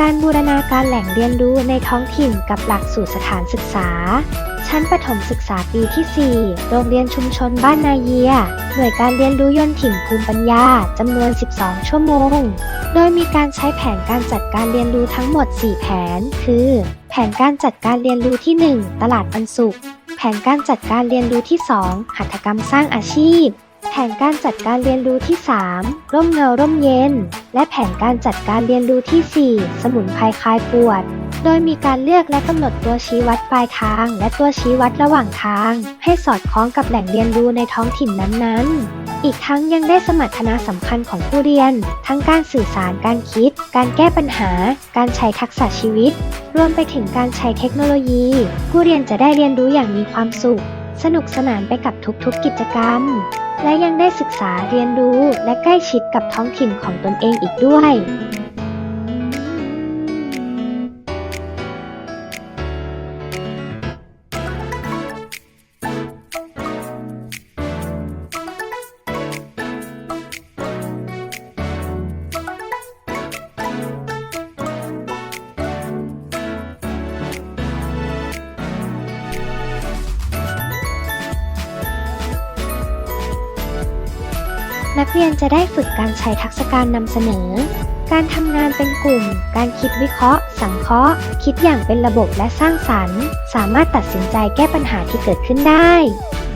การบูรณาการแหล่งเรียนรู้ในท้องถิ่นกับหลักสูตรสถานศึกษา ชั้นประถมศึกษาปีที่ 4 โรงเรียนชุมชนบ้านนาเยีย หน่วยการเรียนรู้ยนถิ่นภูมิปัญญาจำนวน 12 ชั่วโมง โดยมีการใช้แผนการจัดการเรียนรู้ทั้งหมด 4 แผน คือ แผนการจัดการเรียนรู้ที่ 1 ตลาดปันสุขแผนการจัดการเรียนรู้ที่ 2 หัตถกรรมสร้างอาชีพ แผนการจัดการเรียนรู้ที่ 3 ร่มเงาร่มเย็น และแผนการจัดการเรียนรู้ที่ 4 สมุนไพรคลายปวด โดยมีการเลือกและกำหนดตัวชี้วัดปลายทาง และตัวชี้วัดระหว่างทาง ให้สอดคล้องกับแหล่งเรียนรู้ในท้องถิ่นนั้นๆอีกทั้งยังได้สมรรถนะสำคัญของผู้เรียน ทั้งการสื่อสารการคิด การแก้ปัญหา การใช้ทักษะชีวิต รวมไปถึงการใช้เทคโนโลยี ผู้เรียนจะได้เรียนรู้อย่างมีความสุข สนุกสนานไปกับทุกๆกิจกรรม และยังได้ศึกษาเรียนรู้และใกล้ชิดกับท้องถิ่นของตนเองอีกด้วย นักเรียนจะได้ฝึกการใช้ทักษะการนำเสนอ การทำงานเป็นกลุ่ม การคิดวิเคราะห์ สังเคราะห์ คิดอย่างเป็นระบบและสร้างสรรค์ สามารถตัดสินใจแก้ปัญหาที่เกิดขึ้นได้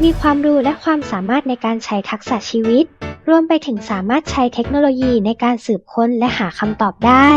มีความรู้และความสามารถในการใช้ทักษะชีวิต รวมไปถึงสามารถใช้เทคโนโลยีในการสืบค้นและหาคำตอบได้